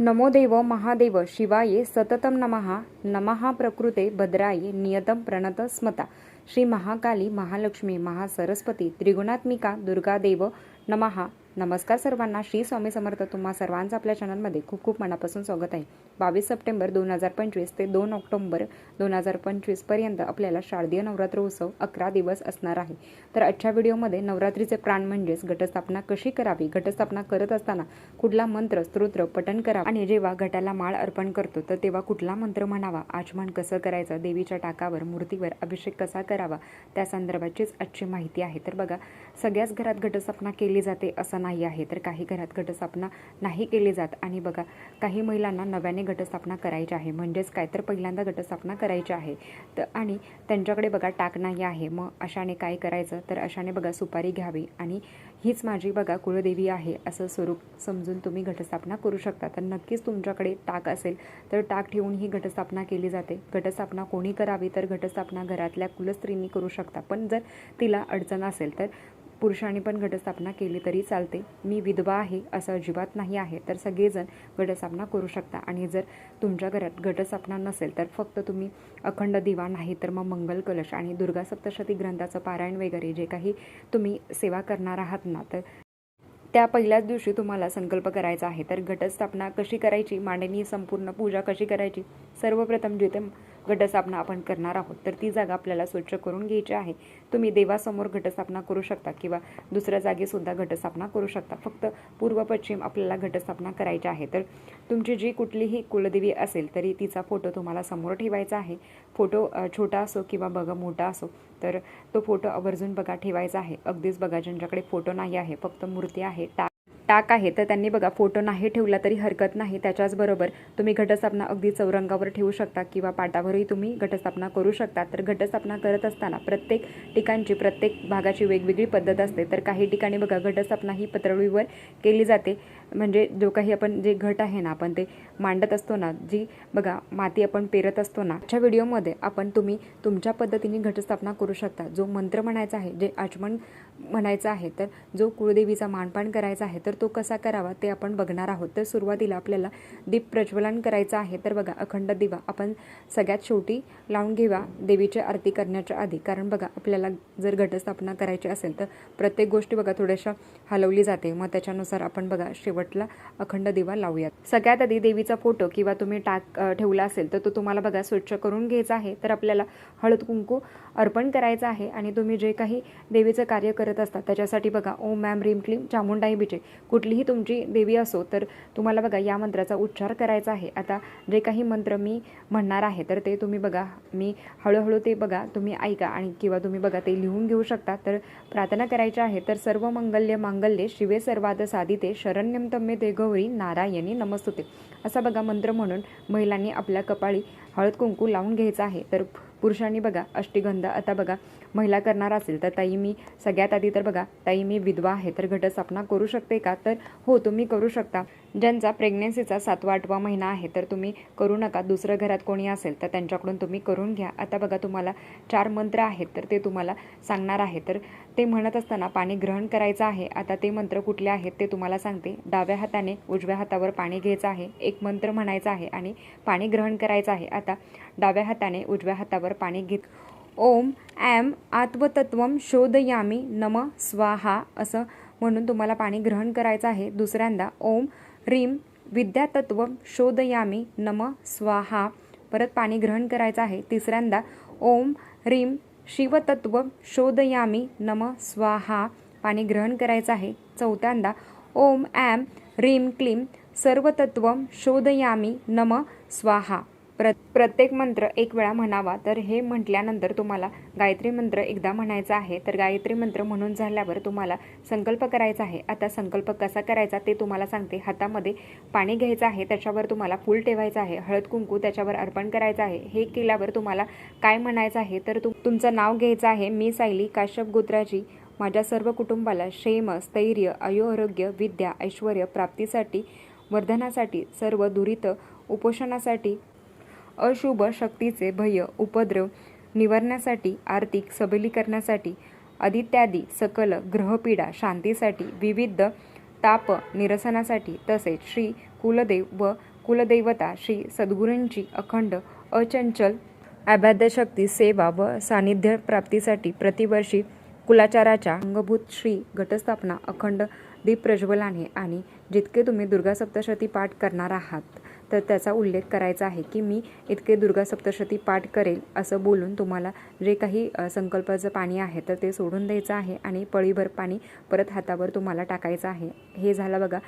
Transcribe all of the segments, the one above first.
नमो देव महादेव शिवाये सततम नमः नमः प्रकृते भद्राये नियतम प्रणत स्मता। श्री महाकाली महालक्ष्मी महासरस्वती त्रिगुणात्मिका दुर्गादेव नमः। नमस्कार सर्वांना. श्री स्वामी समर्थ तुम्हा सर्वांचं आपल्या चॅनलमध्ये खूप खूप मनापासून स्वागत आहे. बावीस सप्टेंबर दोन हजार पंचवीस ते दोन ऑक्टोंबर दोन हजार पंचवीसपर्यंत आपल्याला शारदीय नवरात्र उत्सव अकरा दिवस असणार आहे. तर आजच्या व्हिडिओमध्ये नवरात्रीचे प्राण म्हणजेच घटस्थापना कशी करावी? घटस्थापना करत असताना कुठला मंत्र स्तोत्र पठण करावा? आणि जेव्हा घटाला माळ अर्पण करतो तर तेव्हा कुठला मंत्र म्हणावा? आचमन कसं करायचं? देवीच्या टाकावर मूर्तीवर अभिषेक कसा करावा? त्या संदर्भाचीच आजची माहिती आहे. तर बघा सगळ्याच घरात घटस्थापना केली जाते असं नाही आहे तर काही घरात घटस्थापना नाही केली जात. आणि बघा काही महिलांना नव्याने घटस्थापना करायची आहे. म्हणजेच काय? तर पहिल्यांदा घटस्थापना करायची आहे. तर आणि त्यांच्याकडे बघा टाक नाही आहे. मग अशाने काय करायचं? तर अशाने बघा सुपारी घ्यावी. आणि हीच माझी बघा कुळदेवी आहे असं स्वरूप समजून तुम्ही घटस्थापना करू शकता. तर नक्कीच तुमच्याकडे टाक असेल तर टाक ठेवून ही घटस्थापना केली जाते. घटस्थापना कोणी करावी? तर घटस्थापना घरातल्या कुलस्त्रींनी करू शकता. पण जर तिला अडचण असेल तर पुरुषांनी पण घटस्थापना केली तरी चालते. मी विधवा आहे असं अजिबात नाही आहे तर सगळेजण घटस्थापना करू शकता. आणि जर तुमच्या घरात घटस्थापना नसेल तर फक्त तुम्ही अखंड दिवा नाही तर मग मंगल कलश आणि दुर्गा सप्तशती ग्रंथाचं पारायण वगैरे जे काही तुम्ही सेवा करणार आहात ना तर त्या पहिल्याच दिवशी तुम्हाला संकल्प करायचा आहे. तर घटस्थापना कशी करायची? मांडणी संपूर्ण पूजा कशी करायची? सर्वप्रथम जिथे घटस्थापना आपण करणार आहोत. तर ती जागा आपल्याला स्वच्छ करून घ्यायची आहे. तुम्ही देवासमोर घटस्थापना करू शकता किंवा दुसऱ्या जागेसुद्धा घटस्थापना करू शकता. फक्त पूर्व पश्चिम आपल्याला घटस्थापना करायची आहे. तर तुमची जी कुठलीही कुलदेवी असेल तरी तिचा फोटो तुम्हाला समोर ठेवायचा आहे. फोटो छोटा असो किंवा बघा मोठा असो तर तो फोटो आवर्जून बघा ठेवायचा आहे. अगदीच बघा ज्यांच्याकडे फोटो नाही आहे फक्त मूर्ती आहे टा टाक आहे तर त्यांनी बघा फोटो नाही ठेवला तरी हरकत नाही. त्याच्याचबरोबर तुम्ही घटस्थापना अगदी चौरंगावर ठेवू शकता किंवा पाटावरही तुम्ही घटस्थापना करू शकता. तर घटस्थापना करत असताना प्रत्येक ठिकाणची प्रत्येक भागाची वेगवेगळी पद्धत असते. तर काही ठिकाणी बघा घटस्थापना ही पत्रळीवर केली जाते. म्हणजे जो काही आपण जे घट आहे ना आपण ते मांडत असतो ना जी बघा माती आपण पेरत असतो ना अशा व्हिडिओमध्ये आपण तुम्ही तुमच्या पद्धतीने घटस्थापना करू शकता. जो मंत्र म्हणायचा आहे जे आचमन म्हणायचं आहे तर जो कुळदेवीचा मानपान करायचा आहे तर तो कसा करावा ते आपण बघणार आहोत. तर सुरुवातीला आपल्याला दीप प्रज्वलन करायचं आहे. तर बघा अखंड दिवा आपण सगळ्यात शेवटी लावून घेवा देवीची आरती करण्याच्या आधी. कारण बघा आपल्याला जर घटस्थापना करायची असेल तर प्रत्येक गोष्टी बघा थोड्याशा हलवली जाते. मग त्याच्यानुसार आपण बघा शेवटला अखंड दिवा लावूयात. सगळ्यात आधी देवीचा फोटो किंवा तुम्ही टाक ठेवला असेल तर तो तुम्हाला बघा स्वच्छ करून घ्यायचा आहे. तर आपल्याला हळद कुंकू अर्पण करायचं आहे आणि तुम्ही जे काही देवीचं कार्य करत असता त्याच्यासाठी बघा ओम मॅम रीम क्लीम चामुंडाई बिचे. कुठलीही तुमची देवी असो तर तुम्हाला बघा या मंत्राचा उच्चार करायचा आहे. आता जे काही मंत्र मी म्हणणार आहे तर ते तुम्ही बघा मी हळूहळू ते बघा तुम्ही ऐका आणि किंवा तुम्ही बघा ते लिहून घेऊ शकता. तर प्रार्थना करायची आहे तर सर्व मंगल्य मांगल्ये शिवे सर्वाद साधिते शरण्यम तम्मे ते गौरी नारायणी नमस्तुते. असा बघा मंत्र म्हणून महिलांनी आपल्या कपाळी हळद कुंकू लावून घ्यायचं आहे. तर पुरुषांनी बघा अष्टिगंध आता बघा महिला करणार असेल तर ताई मी सगळ्यात आधी तर बघा ताई मी विधवा आहे तर घटस्थापना करू शकते का? तर हो तुम्ही करू शकता. ज्यांचा प्रेग्नेन्सीचा सातवा आठवा महिना आहे तर तुम्ही करू नका. दुसरं घरात कोणी असेल तर त्यांच्याकडून तुम्ही करून घ्या. आता बघा तुम्हाला चार मंत्र आहेत तर ते तुम्हाला सांगणार आहे. तर ते म्हणत असताना पाणी ग्रहण करायचं आहे. आता ते मंत्र कुठले आहेत ते तुम्हाला सांगते. डाव्या हाताने उजव्या हातावर पाणी घ्यायचं आहे. एक मंत्र म्हणायचा आहे आणि पाणी ग्रहण करायचं आहे. आता डाव्या हाताने उजव्या हातावर पाणी घेत ओम ॲम आत्मतत्वम शोधयामी नम स्वाहा असं म्हणून तुम्हाला पाणी ग्रहण करायचं आहे. दुसऱ्यांदा ओम रीम विद्यातत्व शोधयामी नम स्वाहा परत पाणी ग्रहण करायचं आहे. तिसऱ्यांदा ओम रीम शिवतत्व शोधयामी नम स्वाहा पाणी ग्रहण करायचं आहे. चौथ्यांदा ओम ॲम रीम क्लीम सर्वतत्व शोधयामी नम स्वाहा. प्र प्रत्येक मंत्र एक वेळा म्हणावा. तर हे म्हटल्यानंतर तुम्हाला गायत्री मंत्र एकदा म्हणायचा आहे. तर गायत्री मंत्र म्हणून झाल्यावर तुम्हाला संकल्प करायचा आहे. आता संकल्प कसा करायचा ते तुम्हाला सांगते. हातामध्ये पाणी घ्यायचं आहे. त्याच्यावर तुम्हाला फूल ठेवायचं आहे. हळद कुंकू त्याच्यावर अर्पण करायचं आहे. हे केल्यावर तुम्हाला काय म्हणायचं आहे? तर तुम तुमचं नाव घ्यायचं आहे. मी सायली काश्यप गोत्राची माझ्या सर्व कुटुंबाला क्षेम स्थैर्य आयुआरोग्य विद्या ऐश्वर प्राप्तीसाठी वर्धनासाठी सर्व दुरित उपोषणासाठी अशुभ शक्तीचे भय उपद्रव निवारण्यासाठी आर्थिक सबलीकरणासाठी आदित्यादी सकल ग्रहपीडा शांतीसाठी विविध ताप निरसनासाठी तसेच श्री कुलदेव व कुलदैवता श्री सद्गुरूंची अखंड अचंचल अभ्याद्यशक्ती सेवा व सानिध्य प्राप्तीसाठी प्रतिवर्षी कुलाचाराच्या अंगभूत श्री घटस्थापना अखंड दीप प्रज्वलाने आणि जितके तुम्ही दुर्गा सप्तशती पाठ करणार आहात. तर त्याचा उल्लेख करायचा आहे की मी इतके दुर्गा सप्तशती पाठ करेल असं बोलून तुम्हाला जे काही संकल्पाचं पाणी आहे तर ते सोडून द्यायचं आहे आणि पळीभर पाणी परत हातावर तुम्हाला टाकायचं आहे. हे झालं बघा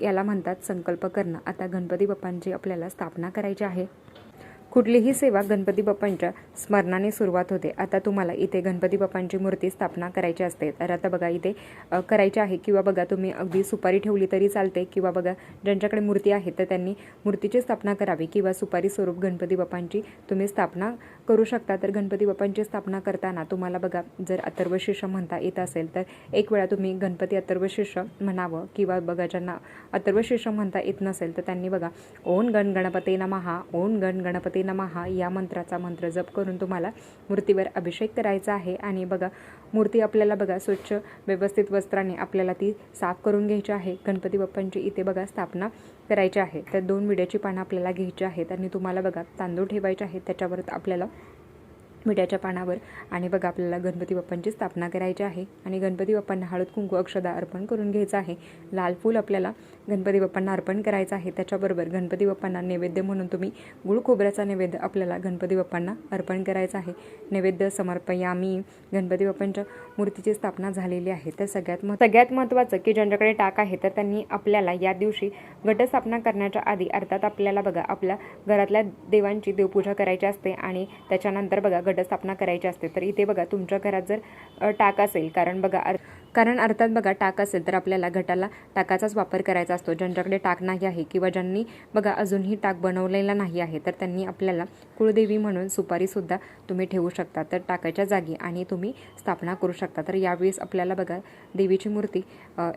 याला म्हणतात संकल्प करणं. आता गणपती बाप्पांची आपल्याला स्थापना करायची आहे. कुठलीही सेवा गणपती बाप्पांच्या स्मरणाने सुरुवात होते. आता तुम्हाला इथे गणपती बाप्पांची मूर्ती स्थापना करायची असते. तर आता बघा इथे करायचे करायची आहे किंवा बघा तुम्ही अगदी सुपारी ठेवली तरी चालते किंवा बघा ज्यांच्याकडे मूर्ती आहे तर त्यांनी मूर्तीची स्थापना करावी किंवा सुपारी स्वरूप गणपती बाप्पांची तुम्ही स्थापना करू शकता. तर गणपती बाप्पांची स्थापना करताना तुम्हाला बघा जर अथर्वशीर्ष म्हणता येत असेल तर एक वेळा तुम्ही गणपती अथर्वशीर्ष म्हणावं किंवा बघा ज्यांना अथर्वशीर्ष म्हणता येत नसेल तर त्यांनी बघा ओन गण गणपती नमहा ओन गण गणपती नमहा या मंत्राचा मंत्र जप करून तुम्हाला मूर्तीवर अभिषेक करायचा आहे. आणि बघा मूर्ती आपल्याला बघा स्वच्छ व्यवस्थित वस्त्राने आपल्याला ती साफ करून घ्यायची आहे. गणपती बाप्पांची इथे बघा स्थापना करायचे आहे तर दोन विड्याची पानं आपल्याला घ्यायची आहेत आणि तुम्हाला बघा तांदूळ ठेवायचे आहेत त्याच्यावर आपल्याला मिठाच्या पानावर आणि बघा आपल्याला गणपती बाप्पांची स्थापना करायची आहे आणि गणपती बाप्पांना हळद कुंकू अक्षदा अर्पण करून घ्यायचं आहे. लाल फूल आपल्याला गणपती बाप्पांना अर्पण करायचं आहे त्याच्याबरोबर गणपती बाप्पांना नैवेद्य म्हणून तुम्ही गुळ खोबऱ्याचा नैवेद्य आपल्याला गणपती बाप्पांना अर्पण करायचा आहे. नैवेद्य समर्पयामी गणपती बाप्पांच्या मूर्तीची स्थापना झालेली आहे. तर सगळ्यात मह सगळ्यात महत्त्वाचं की ज्यांच्याकडे टाक आहे तर त्यांनी आपल्याला या दिवशी घटस्थापना करण्याच्या आधी अर्थात आपल्याला बघा आपल्या घरातल्या देवांची देवपूजा करायची असते आणि त्याच्यानंतर बघा घटस्थापना करायची असते. तर इथे बघा तुमच्या घरात जर टाक असेल कारण बघा अर कारण अर्थात बघा टाक असेल तर आपल्याला घटाला टाकाचाच वापर करायचा असतो. ज्यांच्याकडे टाक नाही आहे किंवा ज्यांनी बघा अजूनही टाक बनवलेला नाही आहे तर त्यांनी आपल्याला कुळदेवी म्हणून सुपारीसुद्धा तुम्ही ठेवू शकता. तर टाकाच्या जागी आणि तुम्ही स्थापना करू शकता. तर यावेळेस आपल्याला बघा देवीची मूर्ती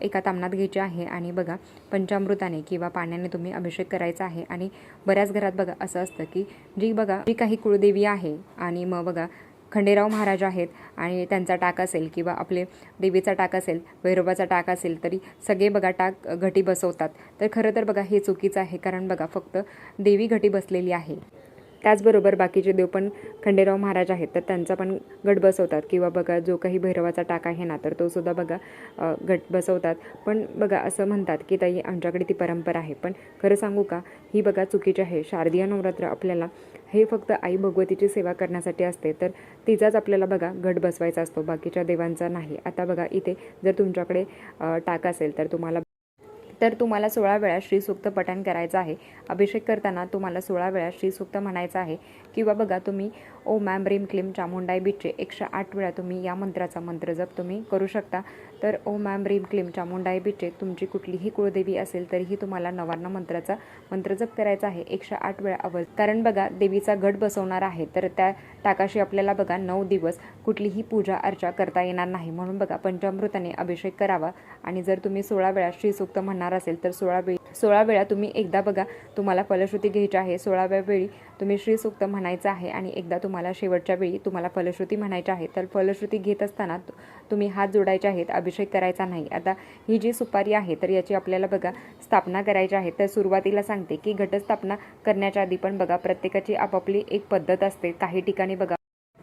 एका तामणात घ्यायची आहे आणि बघा पंचामृताने किंवा पाण्याने तुम्ही अभिषेक करायचा आहे. आणि बऱ्याच घरात बघा असं असतं की जी बघा जी काही कुळदेवी आहे आणि मग बघा खंडेराव महाराज आहेत आणि त्यांचा टाक असेल किंवा आपले देवीचा टाक असेल भैरवाचा टाक असेल तरी सगळे बघा टाक घटी बसवतात. तर खरं तर बघा हे चुकीचं आहे. कारण बघा फक्त देवी घटी बसलेली आहे. त्याचबरोबर बाकीचे देव पण खंडेराव महाराज आहेत तर त्यांचा पण गट बसवतात. किंवा बघा जो काही भैरवाचा टाक आहे ना तर तो सुद्धा बघा गट बसवतात. पण बघा असं म्हणतात की ताई आमच्याकडे ती परंपरा आहे. पण खरं सांगू का ही बघा चुकीची आहे. शारदीय नवरात्र आपल्याला हे फक्त आई भगवतीची सेवा करण्यासाठी असते तर तिचाच आपल्याला बघा गट बसवायचा असतो. बाकीच्या देवांचा नाही. आता बघा इथे जर तुमच्याकडे टाक असेल तर तुम्हाला तर तुम्हाला सोळा वेळा श्रीसूक्त पठण करायचं आहे. अभिषेक करताना तुम्हाला सोळा वेळा श्रीसूक्त म्हणायचं आहे. किंवा बघा तुम्ही ओ मॅम रीम क्लीम चामुंडाई बीचे एकशे आठ वेळा तुम्ही या मंत्राचा मंत्र जप तुम्ही करू शकता. तर ओ मॅम रीम क्लीम चामुंडाई बीचे तुमची कुठलीही कुळदेवी असेल तरीही तुम्हाला नवार्ण मंत्राचा मंत्र जप करायचा आहे एकशे आठ वेळा अवल कारण बघा देवीचा गट बसवणार आहे तर त्या टाकाशी आपल्याला बघा नऊ दिवस कुठलीही पूजा अर्चा करता येणार नाही. म्हणून बघा पंचामृताने अभिषेक करावा. आणि जर तुम्ही सोळा वेळा श्रीसूक्त म्हणणार असेल तर सोळा वेळी सोळा वेळा तुम्ही एकदा बघा तुम्हाला फलश्रुती घ्यायची आहे. सोळाव्या वेळी तुम्ही श्रीसूक्त म्हणायचं आहे आणि एकदा तुम्हाला शेवटच्या वेळी तुम्हाला फलश्रुती म्हणायची आहे तर फलश्रुती घेत असताना तुम्ही हात जोडायचे आहेत अभिषेक करायचा नाही. आता ही जी सुपारी आहे तर याची आपल्याला बघा स्थापना करायची आहे. तर सुरुवातीला सांगते की घटस्थापना करण्याच्या आधी पण बघा प्रत्येकाची आपापली एक पद्धत असते. काही ठिकाणी बघा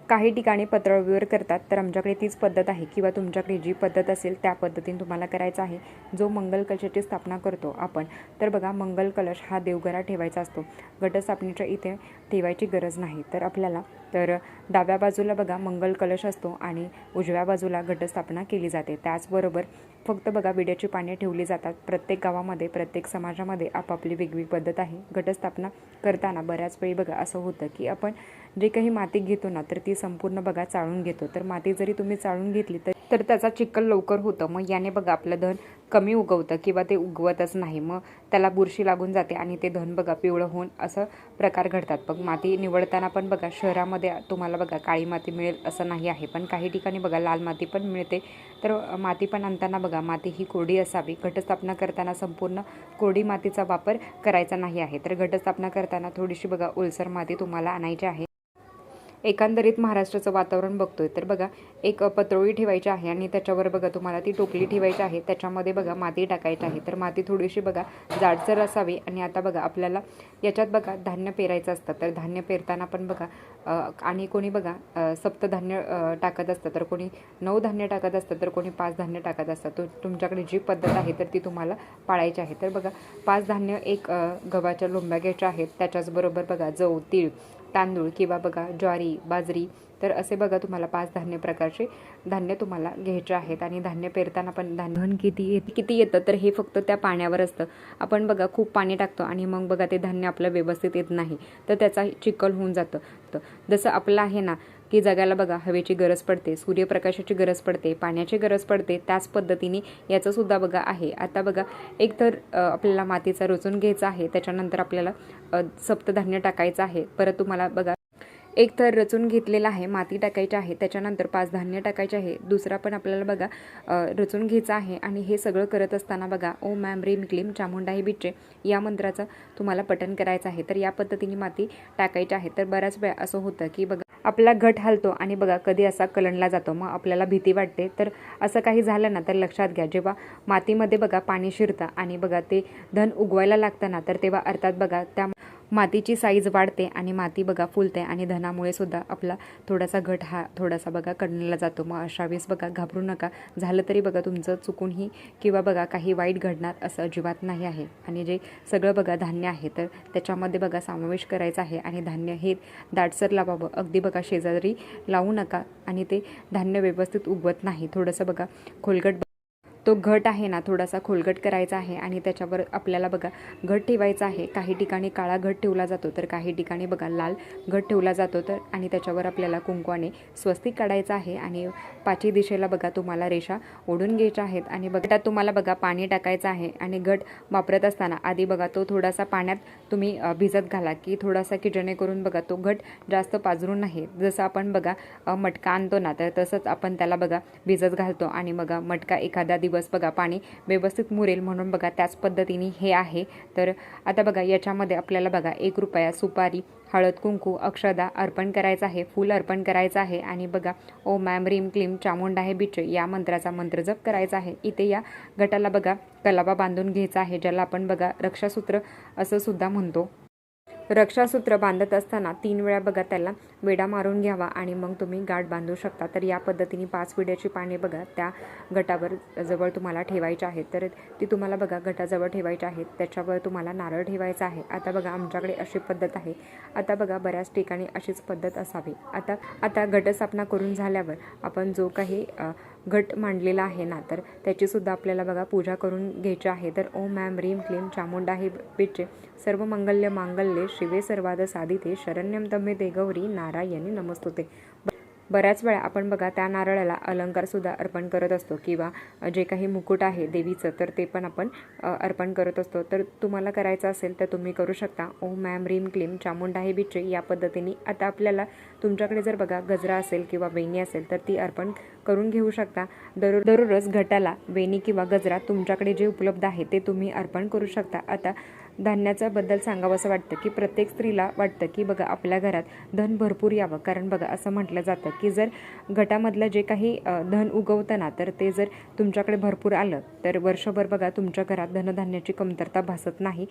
काही ठिकाणी पत्रावळीवर करतात तर आमच्याकडे तीच पद्धत आहे किंवा तुमच्याकडे जी पद्धत असेल त्या पद्धतीने तुम्हाला करायचं आहे जो मंगल कलशाची स्थापना करतो आपण. तर बघा मंगल कलश हा देवघरात ठेवायचा असतो. घटस्थापनेच्या इथे ठेवायची गरज नाही. तर आपल्याला तर डाव्या बाजूला बघा मंगल कलश असतो आणि उजव्या बाजूला घटस्थापना केली जाते. त्याचबरोबर फक्त बघा विड्याची पाने ठेवली जातात. प्रत्येक गावामध्ये प्रत्येक समाजामध्ये आपापली वेगळी पद्धत आहे. घटस्थापना करताना बऱ्याच वेळी बघा असं होतं की आपण जे काही माती घेतो ना तर ती संपूर्ण बघा चाळून घेतो. तर माती जरी तुम्ही चाळून घेतली तर तर त्याचा चिखल लवकर होतं. मग याने बघा आपलं धन कमी उगवतं किंवा ते उगवतच नाही. मग त्याला बुरशी लागून जाते आणि ते धन बघा पिवळं होऊन असं प्रकार घडतात. मग माती निवडताना पण बघा शहरामध्ये तुम्हाला बघा काळी माती मिळेल असं नाही आहे. पण काही ठिकाणी बघा लाल माती पण मिळते. तर माती पण आणताना बघा माती ही कोरडी असावी. घटस्थापना करताना संपूर्ण कोरडी मातीचा वापर करायचा नाही आहे. तर घटस्थापना करताना थोडीशी बघा ओलसर माती तुम्हाला आणायची आहे. एकंदरीत महाराष्ट्राचं वातावरण बघतोय. तर बघा एक पत्रोळी ठेवायची आहे आणि त्याच्यावर बघा तुम्हाला ती टोपली ठेवायची आहे. त्याच्यामध्ये बघा माती टाकायची आहे. तर माती थोडीशी बघा जाडसर असावी आणि आता बघा आपल्याला याच्यात बघा धान्य पेरायचं असतं. तर धान्य पेरताना पण बघा आणि कोणी बघा सप्तधान्य टाकत असतं. तर कोणी नऊ धान्य टाकत असतं तर कोणी पाच धान्य टाकत असतं. तो तुमच्याकडे जी पद्धत आहे तर ती तुम्हाला पाळायची आहे. तर बघा पाच धान्य एक गव्हाच्या लोंब्या घ्यायच्या आहेत. त्याच्याचबरोबर बघा जव तीळ तांदूळ किंवा बघा ज्वारी बाजरी तर असे बघा तुम्हाला पाच धान्य प्रकारचे धान्य तुम्हाला घ्यायचे आहेत आणि धान्य पेरताना पण धान्य किती येत किती येतं तर हे फक्त त्या पाण्यावर असतं. आपण बघा खूप पाणी टाकतो आणि मग बघा ते धान्य आपलं व्यवस्थित येत नाही तर त्याचा चिखल होऊन जातं. जसं आपलं आहे ना की जगाला बघा हवेची गरज पडते सूर्यप्रकाशाची गरज पडते पाण्याची गरज पडते त्याच पद्धतीने याचंसुद्धा बघा आहे. आता बघा एक तर आपल्याला मातीचा रचून घ्यायचा आहे त्याच्यानंतर आपल्याला सप्तधान्य टाकायचं आहे. परत तुम्हाला बघा एक थर रचून घेतलेला आहे माती टाकायची आहे त्याच्यानंतर पाच धान्य टाकायचे आहे दुसरा पण आपल्याला बघा रचून घ्यायचा आहे आणि हे सगळं करत असताना बघा ओ मॅम रेम क्लीम चामुंडा ही बिच्चे या मंत्राचं तुम्हाला पठण करायचं आहे. तर या पद्धतीने माती टाकायची आहे. तर बऱ्याच वेळा असं होतं की बघा आपला घट हलतो आणि बघा कधी असा कलंडला जातो मग आपल्याला भीती वाटते. तर असं काही झालं ना तर लक्षात घ्या जेव्हा मातीमध्ये बघा पाणी शिरतं आणि बघा ते धन उगवायला लागतं ना तर तेव्हा अर्थात बघा त्या मातीची साईज वाढते आणि माती बघा फुलते आणि धनामुळे सुद्धा आपला थोडासा घट हा थोडासा बघा कडण्याला जातो. मग अशा वेळेस बघा घाबरू नका. झालं तरी बघा तुमचं चुकूनही किंवा बघा काही वाईट घडणार असं अजिबात नाही आहे. आणि जे सगळं बघा धान्य आहे तर त्याच्यामध्ये बघा समावेश करायचा आहे आणि धान्य हे दाटसर लावावं. अगदी बघा शेजारी लावू नका आणि ते धान्य व्यवस्थित उगवत नाही. थोडंसं बघा खोलगट तो घट आहे ना थोडासा खोलगट करायचा आहे आणि त्याच्यावर आपल्याला बघा घट ठेवायचा आहे. काही ठिकाणी काळा घट ठेवला जातो तर काही ठिकाणी बघा लाल घट ठेवला जातो तर आणि त्याच्यावर आपल्याला कुंकवाने स्वस्तिक काढायचं आहे आणि पाचही दिशेला बघा तुम्हाला रेषा ओढून घ्यायच्या आहेत आणि बघा त्यात तुम्हाला बघा पाणी टाकायचं आहे आणि घट वापरत असताना आधी बघा तो थोडासा पाण्यात तुम्ही भिजत घाला की थोडासा की जेणेकरून बघा तो घट जास्त पाजरून नाही. जसं आपण बघा मटका आणतो ना तर तसंच आपण त्याला बघा भिजत घालतो आणि बघा मटका एखादा दिवस बघा पाणी व्यवस्थित मुरेल म्हणून बघा त्याच पद्धतीने हे आहे. तर आता बघा याच्यामध्ये आपल्याला बघा एक रुपया सुपारी हळद कुंकू अक्षदा अर्पण करायचं आहे फूल अर्पण करायचं आहे. आणि बघा ओ मॅम रीम क्लीम चामुंडा आहे बिच या मंत्राचा मंत्र जप करायचा आहे. इथे या गटाला बघा कलाबा बांधून घ्यायचा आहे ज्याला आपण बघा रक्षासूत्र असं सुद्धा म्हणतो. रक्षासूत्र बांधत असताना तीन वेळा बघा त्याला वेडा मारून घ्यावा आणि मग तुम्ही गाठ बांधू शकता. तर या पद्धतीने पाच विड्याची पाने बघा त्या गटावर जवळ तुम्हाला ठेवायची आहेत. तर ती तुम्हाला बघा गटाजवळ ठेवायची आहेत. त्याच्यावर तुम्हाला नारळ ठेवायचा आहे. आता बघा आमच्याकडे अशी पद्धत आहे. आता बघा बऱ्याच ठिकाणी अशीच पद्धत असावी. आता आता घटस्थापना करून झाल्यावर आपण जो काही घट मांडलेला आहे ना तर त्याचीसुद्धा आपल्याला बघा पूजा करून घ्यायची आहे. तर ओम मॅम रीम क्लीम चामुंडा हे पिचे सर्व मंगल्य मांगल्ये शिवे सर्वाद साधिते शरण्यम तम्हे ते गौरी नारायणी नमस्तुते. बऱ्याच वेळा आपण बघा त्या नारळाला अलंकारसुद्धा अर्पण करत असतो किंवा जे काही मुकुट आहे देवीचं तर ते पण आपण अर्पण करत असतो. तर तुम्हाला करायचं असेल तर तुम्ही करू शकता. ओम मॅम रीम क्लीम चामुंडा हे बिचे या पद्धतीने. आता आपल्याला तुमच्याकडे जर बघा गजरा असेल किंवा वेणी असेल तर ती अर्पण करून घेऊ शकता. दररोज दररोज घटाला वेणी किंवा गजरा तुमच्याकडे जे उपलब्ध आहे ते तुम्ही अर्पण करू शकता. आता धान्याचा बद्दल सांगावं असं वाटतं की प्रत्येक स्त्रीला वाटतं की बघा आपल्या घरात धन भरपूर यावं. कारण बघा असं म्हटलं जातं की जर गटामधलं जे काही धन उगवताना तर ते जर तुमच्याकडे भरपूर आलं तर वर्षभर बघा तुमच्या घरात धनधान्याची कमतरता भासत नाही.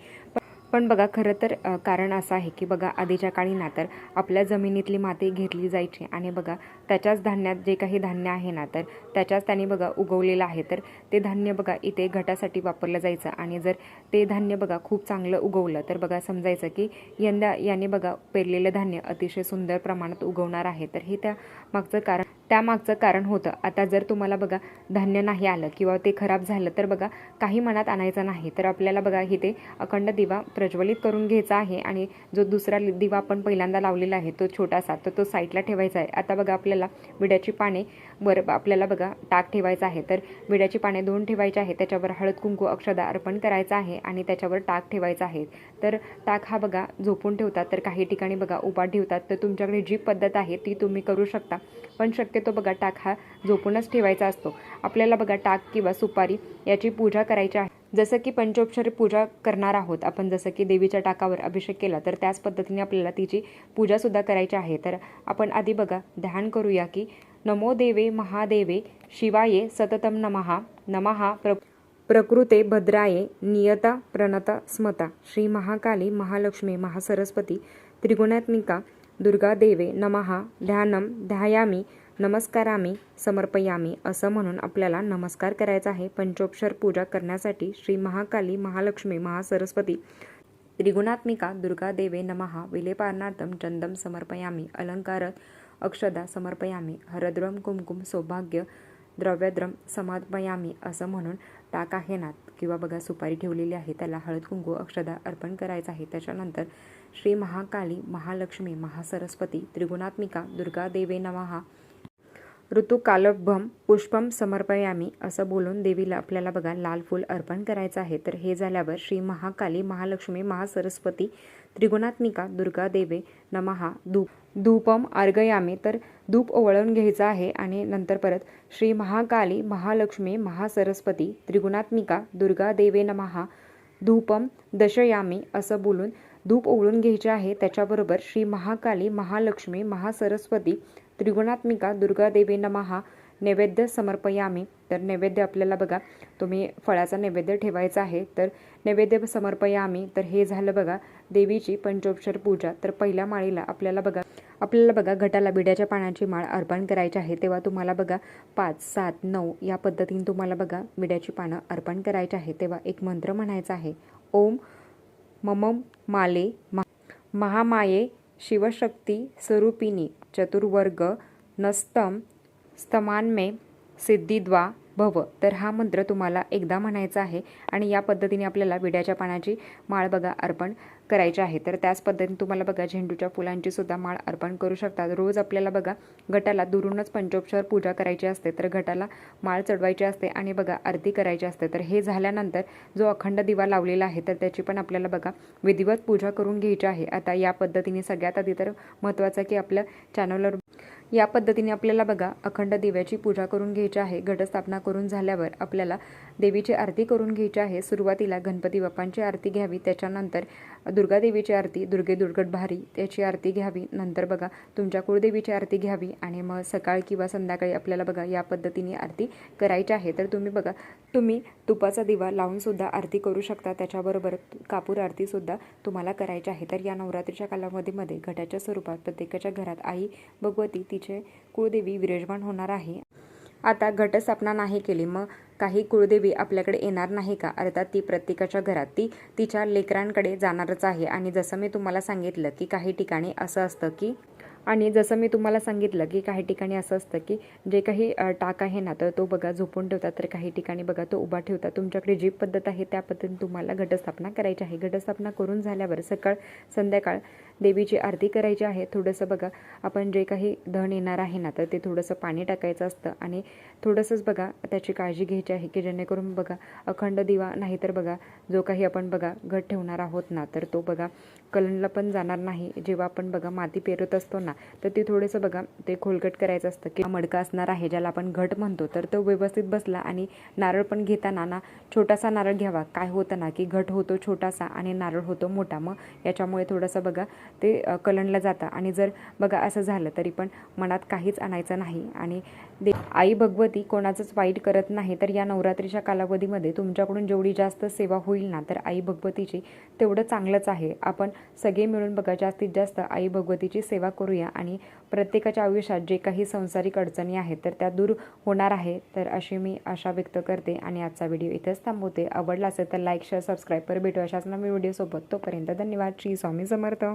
पण- बघा खरं तर कारण असं आहे की बघा आधीच्या काळी ना तर आपल्या जमिनीतली माती घेतली जायची आणि बघा त्याच्याच धान्यात जे काही धान्य आहे ना तर त्याच्याच त्यांनी बघा उगवलेलं आहे. तर ते धान्य बघा इथे घटासाठी वापरलं जायचं आणि जर ते धान्य बघा खूप चांगलं उगवलं तर बघा समजायचं की यंदा याने बघा पेरलेलं धान्य अतिशय सुंदर प्रमाणात उगवणार आहे. तर हे त्या मागचं कारण त्यामागचं कारण होतं. आता जर तुम्हाला बघा धान्य नाही आलं किंवा ते खराब झालं तर बघा काही मनात आणायचं नाही. तर आपल्याला बघा इथे अखंड दिवा प्रज्वलित करून घ्यायचा आहे आणि जो दुसरा दिवा आपण पहिल्यांदा लावलेला आहे तो छोटासा तर तो साईडला ठेवायचा आहे. आता बघा आपल्याला विड्याची पाने वर आपल्याला बघा टाक ठेवायचा आहे. तर विड्याची पाने दोन ठेवायची आहे त्याच्यावर हळद कुंकू अक्षदा अर्पण करायचं आहे आणि त्याच्यावर टाक ठेवायचा आहे. तर टाक हा बघा झोपून ठेवतात. तर काही ठिकाणी बघा उपाट ठेवतात. तर तुमच्याकडे जी पद्धत आहे ती तुम्ही करू शकता. पण शक्यतो बघा टाक हा झोपूनच ठेवायचा असतो. आपल्याला बघा टाक किंवा सुपारी याची पूजा करायची आहे. जसं की पंचोपचारी पूजा करणार आहोत आपण जसं की देवीच्या टाकावर अभिषेक केला तर त्याच पद्धतीने आपल्याला तिची पूजासुद्धा करायची आहे. तर आपण आधी बघा ध्यान करूया की नमो देवे महादेवे शिवाये सततम नमहा नमहा प्र प्रकृते भद्राये नियता प्रणता स्मता श्री महाकाली महालक्ष्मी महासरस्वती त्रिगुणात्मिका दुर्गादेवे नमहा ध्यानम ध्यायामी नमस्कारामी समर्पयामी असं म्हणून आपल्याला नमस्कार करायचा आहे. पंचोपचार पूजा करण्यासाठी श्री महाकाली महालक्ष्मी महासरस्वती त्रिगुणात्मिका दुर्गादेवे नमहा विलेपारणार्थम चंदम समर्पयामी अलंकार अक्षदा समर्पयामी हरद्रम कुमकुम सौभाग्य द्रव्यद्रम समर्पयामी असं म्हणून टाक आहे ना किंवा बघा सुपारी ठेवलेली आहे त्याला हळद कुंकू अक्षदा अर्पण करायचं आहे. त्याच्यानंतर श्री महाकाली महालक्ष्मी महासरस्वती त्रिगुणात्मिका दुर्गादेवे नमहा ऋतुकालभम पुष्पम समर्पयामी असं बोलून देवीला आपल्याला बघा लाल फूल अर्पण करायचं आहे. तर हे झाल्यावर श्री महाकाली महालक्ष्मी महासरस्वती त्रिगुणात्मिका दुर्गा देवे नमहा धूप. धूपम अर्गयामे तर धूप ओवळून घ्यायचं आहे आणि नंतर परत श्री महाकाली महालक्ष्मी महासरस्वती त्रिगुणात्मिका दुर्गा देवे नमहा धूपम दशयामी असं बोलून धूप ओवळून घ्यायचे आहे. त्याच्याबरोबर श्री महाकाली महालक्ष्मी महासरस्वती त्रिगुणात्मिका दुर्गादेवे नमहा नैवेद्य समर्पयामी. तर नैवेद्य आपल्याला बघा तुम्ही फळाचा नैवेद्य ठेवायचा आहे तर नैवेद्य समर्पयामी. तर हे झालं बघा देवीची पंचोपचार पूजा. तर पहिल्या माळीला आपल्याला बघा आपल्याला बघा घटाला बिड्याच्या पाण्याची माळ अर्पण करायची आहे. तेव्हा तुम्हाला बघा पाच सात नऊ या पद्धतीने तुम्हाला बघा बिड्याची पानं अर्पण करायची आहे. तेव्हा एक मंत्र म्हणायचा आहे ओम ममम माले मा महामाये शिवशक्ती स्वरूपिणी चतुर्वर्ग नस्तम स्तमान्मे सिद्धिद्वा भव. तर हा मंत्र तुम्हाला एकदा म्हणायचा आहे आणि या पद्धतीने आपल्याला विड्याच्या पानाची माळ बघा अर्पण करायची आहे. तर त्याच पद्धतीने तुम्हाला बघा झेंडूच्या फुलांची सुद्धा माळ अर्पण करू शकतात. रोज आपल्याला बघा गटाला दुरूनच पंचोपचार पूजा करायची असते. तर गटाला माळ चढवायची असते आणि बघा आरती करायची असते. तर हे झाल्यानंतर जो अखंड दिवा लावलेला आहे तर त्याची पण आपल्याला बघा विधिवत पूजा करून घ्यायची आहे. आता या पद्धतीने सगळ्यात आधी तर महत्त्वाचं की आपल्या चॅनलवर या पद्धतीने आपल्याला बघा अखंड दिव्याची पूजा करून घ्यायची आहे घटस्थापना करून झाल्यावर आपल्याला देवीची आरती करून घ्यायची आहे. सुरुवातीला गणपती बाप्पांची आरती घ्यावी त्याच्यानंतर दुर्गादेवीची आरती दुर्गे दुर्गट भारी त्याची आरती घ्यावी. नंतर बघा तुमच्या कुळदेवीची आरती घ्यावी आणि मग सकाळ किंवा संध्याकाळी आपल्याला बघा या पद्धतीने आरती करायची आहे. तर तुम्ही बघा तुम्ही तुपाचा दिवा लावूनसुद्धा आरती करू शकता. त्याच्याबरोबर कापूर आरतीसुद्धा तुम्हाला करायची आहे. तर या नवरात्रीच्या कालावधीमध्ये घटाच्या स्वरूपात प्रत्येकाच्या घरात आई भगवती तिचे कुळदेवी विराजमान होणार आहे. आता घटस्थापना नाही केली मग काही कुळदेवी आपल्याकडे येणार नाही का? अर्थात ती प्रत्येकाच्या घरात ती तिच्या लेकरांकडे जाणारच आहे. आणि जसं मी तुम्हाला सांगितलं की काही ठिकाणी असं असतं की आणि जसं मी तुम्हाला सांगितलं की काही ठिकाणी असं असतं की जे काही टाक आहे ना तर तो बघा झोपून ठेवतात. तर काही ठिकाणी बघा तो उभा ठेवतात. तुमच्याकडे जी पद्धत आहे त्या पद्धतीने तुम्हाला घटस्थापना करायची आहे. घटस्थापना करून झाल्यावर सकाळ संध्याकाळ देवीची आरती करायची आहे. थोडंसं बघा आपण जे काही धन येणार आहे ना तर ते थोडंसं पाणी टाकायचं असतं. आणि थोडंसंच बघा त्याची काळजी घ्यायची आहे की जेणेकरून बघा अखंड दिवा नाहीतर बघा जो काही आपण बघा घट ठेवणार आहोत ना तर तो बघा कलंडला पण जाणार नाही. जेव्हा आपण बघा माती पेरत असतो ना तर ते थोडंसं बघा ते खोलकट करायचं असतं. किंवा मडका असणार आहे ज्याला आपण घट म्हणतो तर तो व्यवस्थित बसला आणि नारळ पण घेताना ना छोटासा नारळ घ्यावा. काय होतं ना की घट होतो छोटासा आणि नारळ होतो मोठा. मग याच्यामुळे थोडंसं बघा ते अ, कलंडला जातं. आणि जर बघा असं झालं तरी पण मनात काहीच आणायचं नाही. आणि दे आई भगवती कोणाचंच वाईट करत नाही तर या नवरात्रीच्या कालावधीमध्ये तुमच्याकडून जेवढी जास्त सेवा होईल ना तर आई भगवतीची तेवढं चांगलंच आहे. आपण सगळे मिळून बघा जास्तीत जास्त आई भगवतीची सेवा करूया आणि प्रत्येकाच्या आयुष्यात जे काही संसारिक अडचणी आहेत तर त्या दूर होणार आहे. तर अशी मी आशा व्यक्त करते आणि आजचा व्हिडिओ इथेच थांबवते. आवडला असेल तर लाईक शेअर सबस्क्राईब कर. भेटू अशाच नवीन व्हिडिओसोबत तोपर्यंत धन्यवाद. श्री स्वामी समर्थ.